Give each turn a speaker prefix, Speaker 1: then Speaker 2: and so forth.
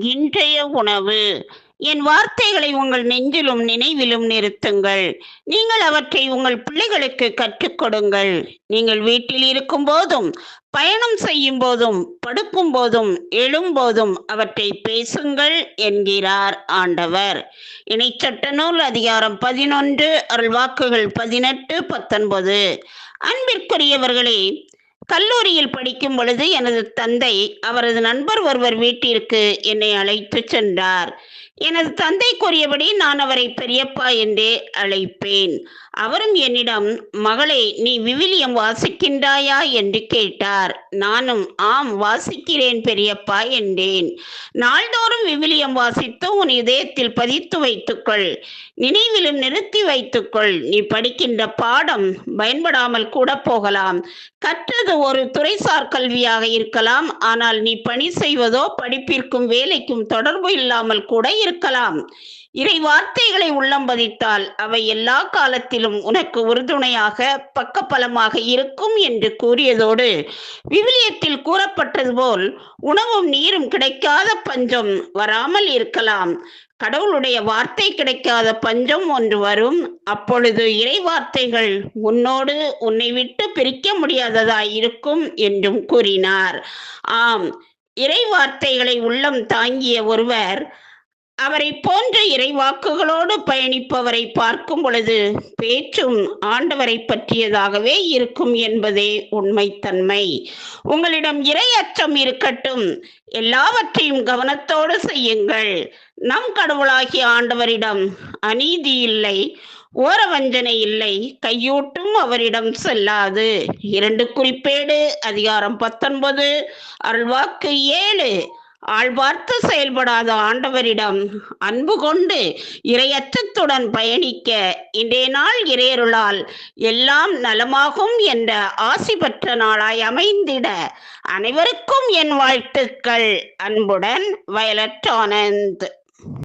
Speaker 1: இன்றைய உணவு. என் வார்த்தைகளை உங்கள் நெஞ்சிலும் நினைவிலும் நிறுத்துங்கள். நீங்கள் அவற்றை உங்கள் பிள்ளைகளுக்கு கற்றுக் கொடுங்கள். நீங்கள் வீட்டில் இருக்கும் போதும் பயணம் செய்யும் போதும் படுக்கும் போதும் எழும்போதும் அவற்றை பேசுங்கள் என்கிறார் ஆண்டவர். இணைச்சட்ட நூல் அதிகாரம் பதினொன்று அருள்வாக்குகள் பதினெட்டு பத்தொன்பது. அன்பிற்குரியவர்களே கல்லூரியில் படிக்கும் பொழுது எனது தந்தை அவரது நண்பர் ஒருவர் வீட்டிற்கு என்னை அழைத்து சென்றார். எனது தந்தைக்குரியபடி நான் அவரை பெரியப்பா என்றே அழைப்பேன். அவரும் என்னிடம் மகளே நீ விவிலியம் வாசிக்கின்றாயா? என்று கேட்டார். நானும் ஆம் வாசிக்கிறேன் பெரியப்பா என்றேன். நாள்தோறும் விவிலியம் வாசித்து உன் இதயத்தில் பதித்து வைத்துக்கொள். நினைவிலும் நிறுத்தி வைத்துக்கொள். நீ படிக்கின்ற பாடம் பயன்படாமல் கூட போகலாம். கற்றது ஒரு துறைசார் கல்வியாக இருக்கலாம். ஆனால் நீ பணி செய்வதோ படிப்பிற்கும் வேலைக்கும் தொடர்பு இல்லாமல் கூட இருக்கலாம். இறை வார்த்தைகளை உள்ளம் பதித்தால் அவை எல்லா காலத்திலும் உனக்கு உறுதுணையாக பக்கபலமாக இருக்கும் என்று கூறியதோடு விவிலியத்தில் கூறப்பட்டது போல் உணவும் நீரும் கிடைக்காத பஞ்சம் வராமல் இருக்கலாம். கடவுளுடைய வார்த்தை கிடைக்காத பஞ்சம் ஒன்று வரும். அப்பொழுது இறை வார்த்தைகள் உன்னோடு உன்னை விட்டு பிரிக்க முடியாததாய் இருக்கும் என்றும் கூறினார். ஆம் இறை வார்த்தைகளை உள்ளம் தாங்கிய ஒருவர் அவரை போன்ற இறைவாக்குகளோடு பயணிப்பவரை பார்க்கும் பொழுது பேச்சும் ஆண்டவரை பற்றியதாகவே இருக்கும் என்பதே உண்மைத்தன்மை. உங்களிடம் இறை அச்சம் இருக்கட்டும். எல்லாவற்றையும் கவனத்தோடு செய்யுங்கள். நம் கடவுளாகிய ஆண்டவரிடம் அநீதி இல்லை ஓரவஞ்சனை இல்லை கையூட்டும் அவரிடம் செல்லாது. இரண்டு குறிப்பேடு அதிகாரம் பத்தொன்பது அருள்வாக்கு ஏழு. ஆழ்வார்த்து செயல்படாத ஆண்டவரிடம் அன்பு கொண்டு இரையச்சத்துடன் பயணிக்க இன்றைய நாள் இறையருளால் எல்லாம் நலமாகும் என்ற ஆசி பெற்ற நாளாய் அமைந்திட அனைவருக்கும் என் வாழ்த்துக்கள். அன்புடன் வயலட் ஆனந்த்.